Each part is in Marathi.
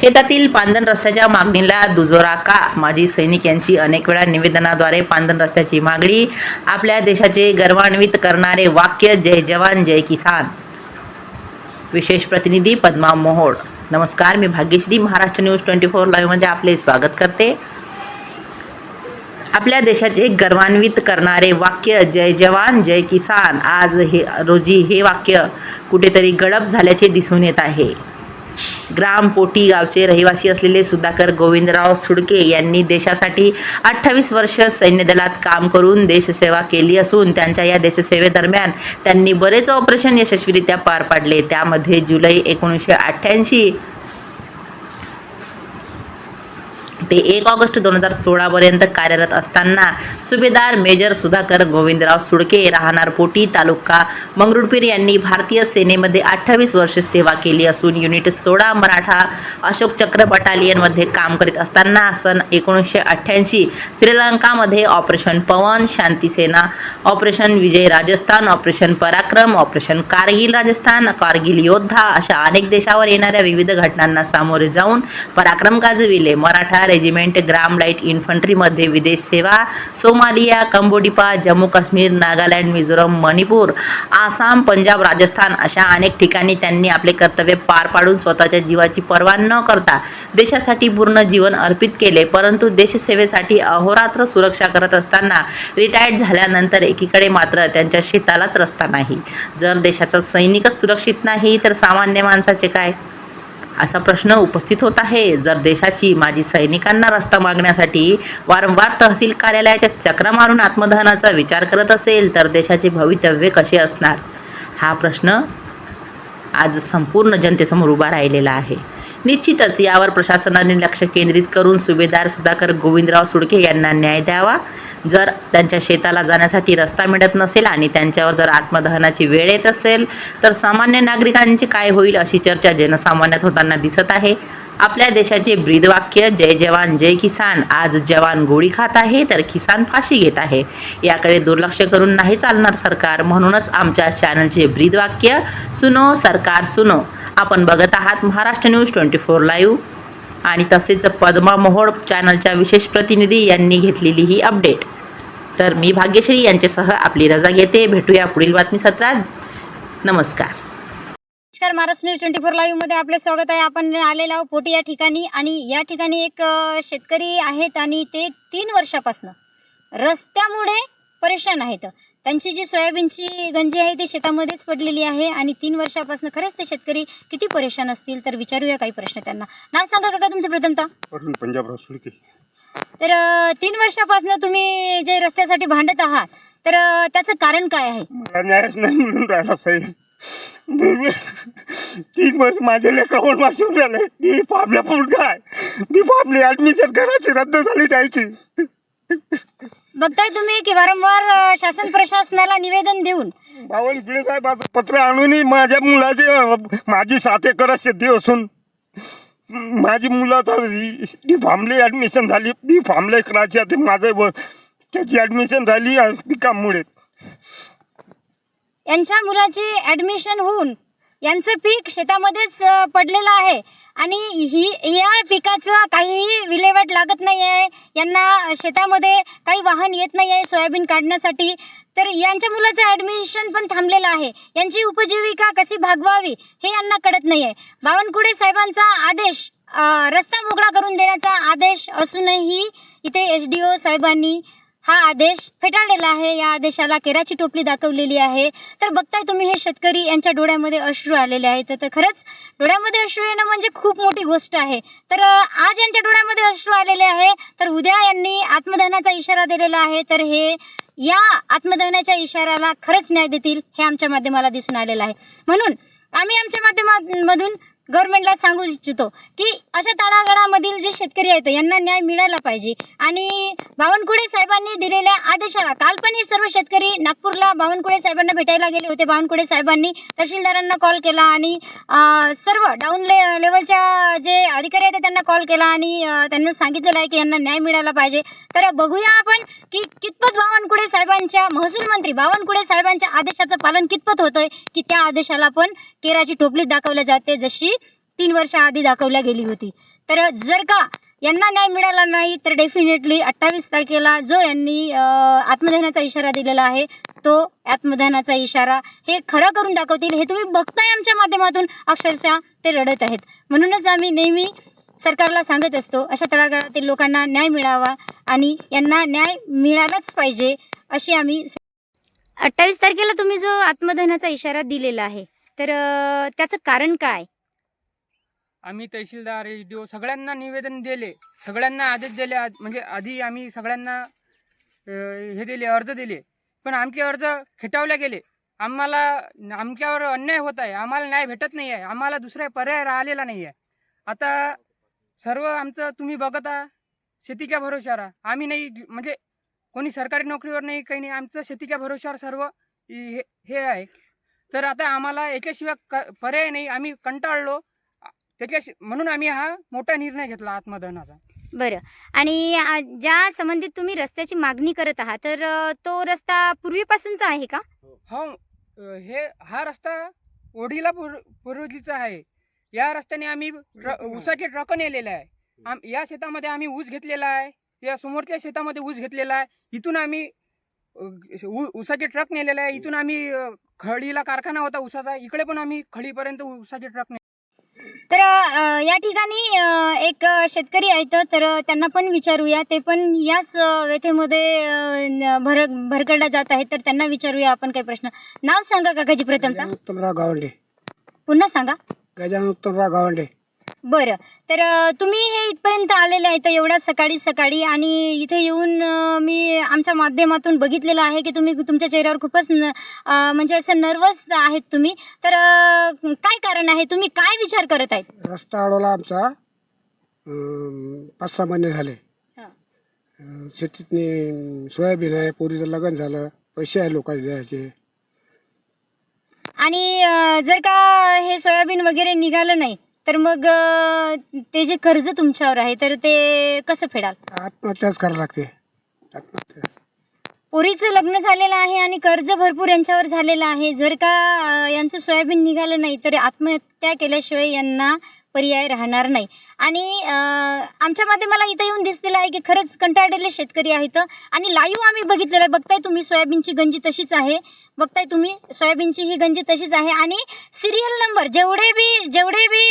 शेतातील पांदन रस्त्याच्या मागणीला दुजोरा का? माजी सैनिक यांची अनेक वेळा निवेदनाद्वारे पांदन रस्त्याची मागणी आपल्या देशाचे गर्वान्वित करणारे वाक्य जय जवान जय किसान. विशेष प्रतिनिधी पद्मा मोहोळ. नमस्कार मी Bhagyashree Maharashtra news twenty four लाईव्हमध्ये आपले स्वागत करते. आपल्या देशाचे गर्वान्वित करणारे वाक्य जय जवान जय किसान आज हे रोजी हे वाक्य कुठेतरी गडप झाल्याचे दिसून येत आहे. ग्रामपोटी गावचे रहिवासी असलेले सुधाकर गोविंदराव सुडके यांनी देशासाठी अठ्ठावीस वर्ष सैन्य दलात काम करून देशसेवा केली असून त्यांच्या या देशसेवेदरम्यान त्यांनी बरेच ऑपरेशन यशस्वीरित्या पार पाडले. त्यामध्ये जुलै एकोणीसशे अठ्ठ्याऐंशी ते एक ऑगस्ट दोन हजार सोळापर्यंत कार्यरत असताना सुभेदार मेजर सुधाकर गोविंदराव सुडके राहणार पोटी तालुका मंगरुळपीर यांनी भारतीय सेनेमध्ये अठ्ठावीस वर्ष सेवा केली असून युनिट सोळा मराठा अशोक चक्र बटालियनमध्ये काम करीत असताना सन एकोणीसशे अठ्ठ्याऐंशी श्रीलंकामध्ये operation Pawan शांतीसेना operation Vijay Rajasthan operation Parakram operation Kargil Rajasthan Kargil योद्धा अशा अनेक देशावर येणाऱ्या विविध घटनांना सामोरे जाऊन पराक्रम गाजविले. मराठा रेजिमेंट ग्राम लाइट इन्फंट्रीमध्ये विदेश सेवा सोमालिया कंबोडिपा जम्मू काश्मीर नागालँड मिझोरम मणिपूर आसाम पंजाब राजस्थान अशा अनेक ठिकाणी त्यांनी आपले कर्तव्य पार पाडून स्वतःच्या जीवाची पर्वा न करता देशासाठी पूर्ण जीवन अर्पित केले. परंतु देशसेवेसाठी अहोरात्र सुरक्षा करत असताना रिटायर्ड झाल्यानंतर एकीकडे मात्र त्यांच्या शेतालाच रस्ता नाही. जर देशाचा सैनिकच सुरक्षित नाही तर सामान्य माणसाचे काय? असा प्रश्न उपस्थित होत आहे. जर देशाची माजी सैनिकांना रस्ता मागण्यासाठी वारंवार तहसील कार्यालयाच्या चक्रा मारून आत्मदहनाचा विचार करत असेल तर देशाचे भवितव्य कसे असणार? हा प्रश्न आज संपूर्ण जनतेसमोर उभा राहिलेला आहे. निश्चितच यावर प्रशासनाने लक्ष केंद्रित करून सुभेदार सुधाकर गोविंदराव सुडके यांना न्याय द्यावा. जर त्यांच्या शेताला जाण्यासाठी रस्ता मिळत नसेल आणि त्यांच्यावर जर आत्मदहनाची वेळ येत असेल तर सामान्य नागरिकांचे काय होईल अशी चर्चा जनसामान्यात होताना दिसत आहे. आपल्या देशाचे ब्रीदवाक्य जय जवान जय किसान आज जवान गोळी खात आहे तर किसान फाशी घेत आहे. याकडे दुर्लक्ष करून नाही चालणार सरकार म्हणूनच आमच्या चॅनलचे ब्रीदवाक्य सुनो सरकार सुनो. आपण बघत आहात Maharashtra news twenty four live. आणि तसेच पद्मा मोहोळ चॅनलच्या विशेष प्रतिनिधी यांनी घेतलेली ही अपडेट. तर मी भाग्यश्री यांच्यासह आपली रजा घेते. भेटूया पुढील बातमी सत्रात नमस्कार. नमस्कार महाराष्ट्र न्यूज ट्वेंटी फोर लाईव्हमध्ये आपले स्वागत आहे. आपण आलेलो आहोत पोटी या ठिकाणी आणि या ठिकाणी एक शेतकरी आहेत आणि ते तीन वर्षापासून रस्त्यामुळे परेशान आहेत. त्यांची जी सोयाबीनची गंजी आहे ती शेतामध्येच पडलेली आहे आणि तीन वर्षापासून खरंच ते शेतकरी किती परेशान असतील तर विचारूया काही प्रश्न त्यांना. नाव सांगा काका तुमचं प्रथमतः. वरून पंजाबराव सुळके. तर तीन वर्षापासून तुम्ही जे रस्त्यासाठी भांडत आहात तर त्याचं कारण काय आहे? मला न्यायच नाही मिळून राहिला साहेब. तीन वर्ष माझे लेकरावर वाचून राहिले? मी पापल्या मुलगा आहे. मी पापली ऍडमिशन करायची रद्द झाली त्याची. बघताय तुम्ही की वारंवार शासन प्रशासनाला निवेदन देऊन. बावनकुळे साहेबाचं पत्र आणूनही माझ्या मुलाचे माझी सात एकर शेती असून. माझी मुलं तर बी फार्मली ऍडमिशन झाली बी फार्मला करायची आता माझं व- त्याची ऍडमिशन झाली पिकामुळे यांच्या मुलाची ॲडमिशन होऊन यांचं पीक शेतामध्येच पडलेलं आहे. आणि ही या पिकाचं काहीही विल्हेवाट लागत नाही आहे यांना शेतामध्ये काही वाहन येत नाही आहे सोयाबीन काढण्यासाठी. तर यांच्या मुलाचं ॲडमिशन पण थांबलेलं आहे. यांची उपजीविका कशी भागवावी हे यांना कळत नाही आहे बावनकुळे साहेबांचा आदेश रस्ता मोकळा करून देण्याचा आदेश असूनही इथे एस डी ओ साहेबांनी हा आदेश फेटाळलेला आहे. या आदेशाला केराची टोपली दाखवलेली आहे. तर बघताय तुम्ही हे शेतकरी यांच्या डोळ्यामध्ये अश्रू आलेले आहेत. तर खरंच डोळ्यामध्ये अश्रू येणं म्हणजे खूप मोठी गोष्ट आहे. तर आज यांच्या डोळ्यामध्ये अश्रू आलेले आहे. तर उद्या यांनी आत्मदहनाचा इशारा दिलेला आहे. तर हे या आत्मदहनाच्या इशाऱ्याला खरंच न्याय देतील हे आमच्या माध्यमाला दिसून आलेलं आहे. म्हणून आम्ही आमच्या माध्यमामधून गव्हर्नमेंटला सांगू इच्छितो की अशा तळागाळामधील जे शेतकरी आहेत यांना न्याय मिळाला पाहिजे. आणि बावनकुळे साहेबांनी दिलेल्या आदेशाला काल पण सर्व शेतकरी नागपूरला बावनकुळे साहेबांना भेटायला गेले होते. बावनकुळे साहेबांनी तहसीलदारांना कॉल केला आणि सर्व डाऊन ले लेवलच्या जे अधिकारी आहेत त्यांना कॉल केला आणि त्यांना सांगितलेलं आहे की यांना न्याय मिळाला पाहिजे. तर बघूया आपण की कितपत बावनकुळे साहेबांच्या महसूल मंत्री बावनकुळे साहेबांच्या आदेशाचं पालन कितपत होतंय की त्या आदेशाला पण केराची टोपलीत दाखवल्या जाते जशी तीन वर्ष आधी दाखवल्या गेली होती. तर जर का यांना न्याय मिळाला नाही तर डेफिनेटली अठ्ठावीस तारखेला जो यांनी आत्मदहनाचा इशारा दिलेला आहे तो आत्मदहनाचा इशारा हे खरं करून दाखवतील. हे तुम्ही बघताय आमच्या माध्यमातून अक्षरशः ते रडत आहेत. म्हणूनच आम्ही नेहमी सरकारला सांगत असतो अशा तळागाळातील लोकांना न्याय मिळावा आणि यांना न्याय मिळालाच पाहिजे अशी आम्ही अठ्ठावीस तारखेला तुम्ही जो आत्मदहनाचा इशारा दिलेला आहे तर त्याचं कारण काय? आम्ही तहसीलदार एच डी ओ सगळ्यांना निवेदन दिले. सगळ्यांना आदेश दिले. आद- म्हणजे आधी आम्ही सगळ्यांना हे दिले अर्ज दिले. पण आमचे अर्ज खेटावले गेले. आम्हाला आमच्यावर अन्याय होत आहे. आम्हाला न्याय भेटत नाही आहे. आम्हाला दुसरा पर्याय राहिलेला नाही आहे. आता सर्व आमचं तुम्ही बघता शेतीच्या भरोशावर आम्ही नाही म्हणजे कोणी सरकारी नोकरीवर नाही काही नाही. आमचं शेतीच्या भरोशावर सर्व हे हे आहे. तर आता आम्हाला याच्याशिवाय क पर्याय नाही. आम्ही कंटाळलो. त्याच्या म्हणून आम्ही हा मोठा निर्णय घेतला आत्मदहनाचा. बरं. आणि ज्या संबंधित तुम्ही रस्त्याची मागणी करत आहात तर तो रस्ता पूर्वीपासूनचा आहे का? हो. हे हा रस्ता ओढीला पूर पूर्वजीचा आहे. या रस्त्याने आम्ही ऊसाचे ट्रक नेलेले आहे. आम या शेतामध्ये आम्ही ऊस घेतलेला आहे. या समोरच्या शेतामध्ये ऊस घेतलेला आहे. इथून आम्ही ऊसाचे ट्रक नेलेले आहे. इथून आम्ही खडीला कारखाना होता ऊसाचा. इकडे पण आम्ही खडीपर्यंत ऊसाचे ट्रक तर या ठिकाणी एक शेतकरी आहेत तर त्यांना पण विचारूया. ते पण याच व्यथेमध्ये भर भरकडला जात आहेत तर त्यांना विचारूया आपण काही प्रश्न. नाव सांगा काकाजी प्रथमतः. उत्तमराव गावंडे. पुन्हा सांगा. गजानन उत्तमराव गावंडे. बरं. तर तुम्ही हे इथपर्यंत आलेले आहेत एवढ्या सकाळी सकाळी आणि इथे येऊन मी आमच्या माध्यमातून बघितलेलं आहे की तुम्ही तुमच्या चेहऱ्यावर खूपच न- म्हणजे असं नर्वस आहेत तुम्ही. तर काय कारण आहे? तुम्ही काय विचार करत आहेत? रस्ता अडवला आमचा. पाच सहा महिने झाले. हा. शेतीतनी सोयाबीन आहे पोरीचं लग्न झालं पैसे आहे लोकांना द्यायचे. आणि जर का हे सोयाबीन वगैरे निघालं नाही तर मग अं, ते जे कर्ज तुमच्यावर आहे तर ते कसं फेडाल? आत्महत्याच करावं लागते. आत्महत्या. पोरीचं लग्न झालेलं आहे आणि कर्ज भरपूर यांच्यावर झालेलं आहे. जर का अं, यांचं सोयाबीन निघालं नाही तर आत्महत्या केल्याशिवाय यांना पर्याय राहणार नाही. आणि अं, आमच्या माध्यमाला इथं येऊन दिसलेलं आहे की खरंच कंटाळलेले शेतकरी आहेत. आणि लाईव्ह आम्ही बघितलेलं आहे. बघताय तुम्ही सोयाबीनची गंजी तशीच आहे. बघताय तुम्ही सोयाबीनची ही गंजी तशीच आहे. आणि सिरियल नंबर जेवढे बी जेवढे बी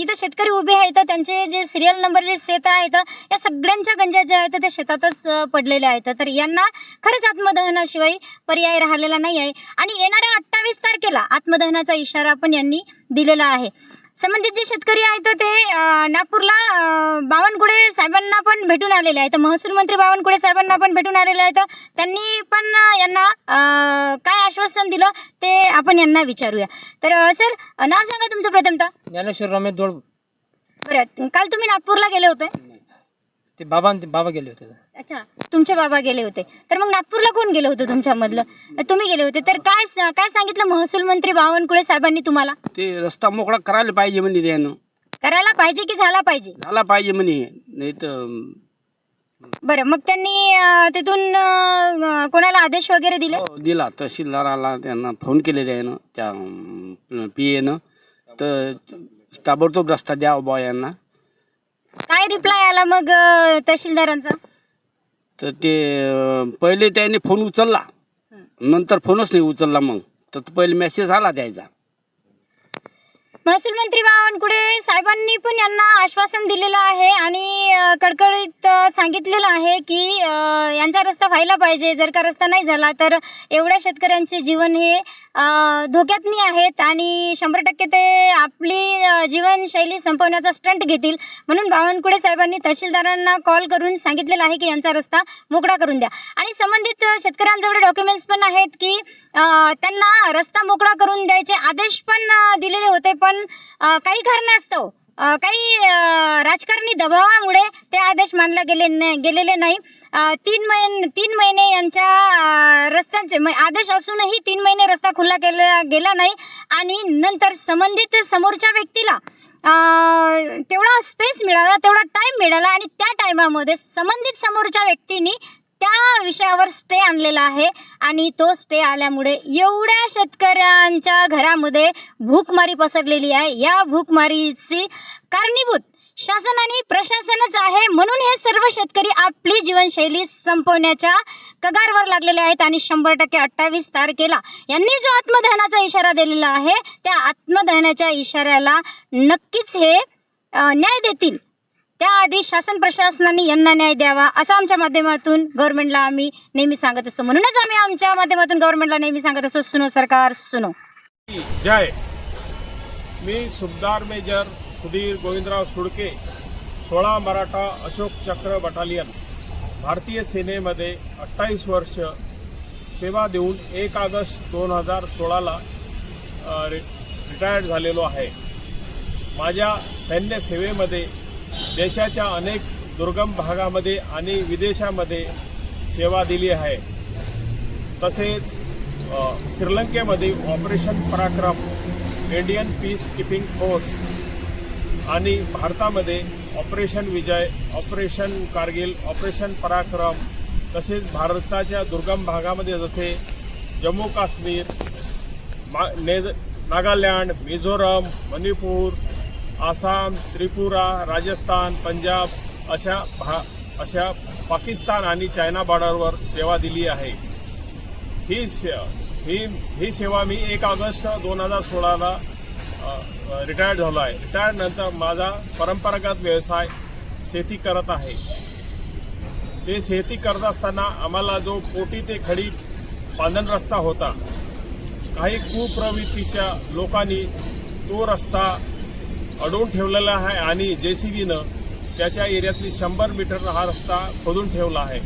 इथं शेतकरी उभे आहेत त्यांचे जे सिरियल नंबर जे शेत आहेत या सगळ्यांच्या गंजा ज्या आहेत त्या शेतातच पडलेल्या आहेत. तर यांना खरंच आत्मदहनाशिवाय पर्याय राहिलेला नाही आहे आणि येणाऱ्या अठ्ठावीस तारखेला आत्मदहनाचा इशारा पण यांनी दिलेला आहे. संबंधित जे शेतकरी आहेत ते नागपूरला बावनकुळे साहेबांना पण भेटून आलेले आहेत. महसूल मंत्री बावनकुळे साहेबांना पण भेटून आलेले आहेत. त्यांनी पण यांना काय आश्वासन दिलं ते आपण यांना विचारूया. तर सर नाव सांगा तुमचं प्रथमतः. ज्ञानेश्वर रमेश दोड. बरं काल तुम्ही नागपूरला गेले होते. ते बाबा बाबा गेले होते. अच्छा तुमचे बाबा गेले होते. तर मग नागपूरला कोण गेलं होतं तुमच्यामधलं? तुम्ही गेले होते. तर काय स- काय सांगितलं महसूल मंत्री बावनकुळे साहेबांनी तुम्हाला? ते रस्ता मोकळा करायला पाहिजे म्हणे त्यानं. करायला पाहिजे की झाला पाहिजे? झाला पाहिजे म्हणे. नाही तर बरं मग त्यांनी अं, तिथून अं, कोणाला आदेश वगैरे दिले? हो, दिला. तहसीलदाराला त्यांना फोन केले त्यानं त्या पी एनं तर ताबडतोब रस्ता द्या बा यांना. काय रिप्लाय आला मग अं, तहसीलदारांचा? तर ते पहिले त्याने फोन उचलला. नंतर फोनच नाही उचलला मग. तर तो पहिले मेसेज आला द्यायचा. महसूल मंत्री बावनकुळे साहेबांनी पण यांना आश्वासन दिलेलं आहे आणि कडकडीत सांगितलेलं आहे की यांचा रस्ता व्हायला पाहिजे. जर का रस्ता नाही झाला तर एवढ्या शेतकऱ्यांचे जीवन हे धोक्यातनी आहेत आणि शंभर टक्के ते आपली जीवनशैली संपवण्याचा स्टंट घेतील. म्हणून बावनकुळे साहेबांनी तहसीलदारांना कॉल करून सांगितलेलं आहे की यांचा रस्ता मोकळा करून द्या. आणि संबंधित शेतकऱ्यांजवळ डॉक्युमेंट्स पण आहेत की त्यांना रस्ता मोकळा करून द्यायचे आदेश पण दिलेले होते पण काही कारणास्तव काही राजकारणी दबावामुळे ते आदेश मानले गेले न- गेलेले नाही. तीन महिने तीन महिने यांच्या रस्त्यांचे म- आदेश असूनही तीन महिने रस्ता खुला केला गेला नाही. आणि नंतर संबंधित समोरच्या व्यक्तीला तेवढा स्पेस मिळाला तेवढा टाइम मिळाला आणि त्या टायमामध्ये संबंधित समोरच्या व्यक्तीने त्या विषयावर स्टे आणलेला आहे आणि तो स्टे आल्यामुळे एवढ्या शेतकऱ्यांच्या घरामध्ये भूकमारी पसरलेली आहे. या भूकमारीची कारणीभूत शासन आणि प्रशासनच आहे म्हणून हे सर्व शेतकरी आपली जीवनशैली संपवण्याच्या कगारवर लागलेले आहेत आणि शंभर टक्के अठ्ठावीस तारखेला यांनी जो आत्मदहनाचा इशारा दिलेला आहे त्या आत्मदहनाच्या इशाऱ्याला नक्कीच हे न्याय देतील. त्याआधी शासन प्रशासनाने यांना न्याय द्यावा असं आमच्या माध्यमातून गव्हर्नमेंटला आम्ही नेहमी सांगत असतो. म्हणूनच आम्ही आमच्या माध्यमातून गव्हर्नमेंटला नेहमी सांगत असतो सुनो सरकार सुनो. जय. मी सुभदार मेजर सुधीर गोविंदराव सुडके सोळा मराठा अशोक चक्र बटालियन भारतीय सेनेमध्ये अठ्ठावीस वर्ष सेवा देऊन एक ऑगस्ट दोन हजार सोळाला रि रिटायर्ड झालेलो आहे. माझ्या सैन्य सेवेमध्ये देशाच्या अनेक दुर्गम भागामध्ये आणि विदेशामध्ये सेवा दिली आहे. तसेच श्रीलंकेमध्ये operation Parakram Indian peace keeping force आणि भारतामध्ये operation Vijay operation Kargil operation Parakram तसेच भारताच्या दुर्गम भागामध्ये जसे जम्मू काश्मीर मा नेज नागालँड मिझोरम मणिपूर आसाम त्रिपुरा राजस्थान पंजाब अशा भा अशा पाकिस्तान आणि चायना बॉर्डरवर सेवा दिली आहे. ही से ही ही सेवा मी एक ऑगस्ट दोन हजार सोळाला रिटायर्ड झालो आहे. रिटायर्डनंतर माझा परंपरागत व्यवसाय शेती करत आहे. ते शेती करत असताना आम्हाला जो पोटी ते खडी बांधण रस्ता होता काही कुप्रवृत्तीच्या लोकांनी तो रस्ता अडवून ठेवलेला आहे आणि जे सी बीनं त्याच्या एरियातली शंभर मीटर हा रस्ता खोदून ठेवला आहे.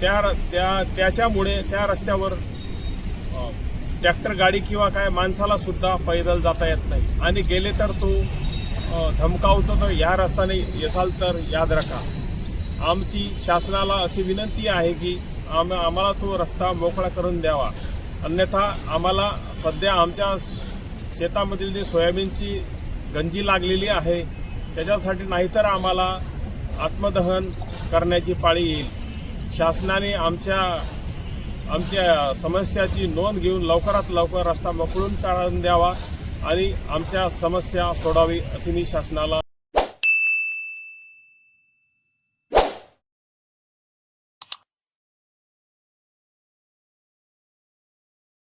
त्या र- त्या त्याच्यामुळे त्या रस्त्यावर ट्रॅक्टर गाडी किंवा काय माणसाला सुद्धा पैदल जाता येत नाही. आणि गेले तर तो धमकावतो तर ह्या रस्त्याने येसाल तर याद रखा. आमची शासनाला अशी विनंती आहे की आम आम्हाला तो रस्ता मोकळा करून द्यावा. अन्यथा आम्हाला सध्या आमच्या शेतामधील जे सोयाबीनची गंजी लागलेली आहे. त्याच्यासाठी नाहीतर आम्हाला आत्मदहन करण्याची पाळी येईल. शासनाने आमच्या आमच्या समस्याची नोंद घेऊन लवकरात लवकर रस्ता मोकळून काढून द्यावा आणि आमच्या समस्या सोडावी अशी मी शासनाला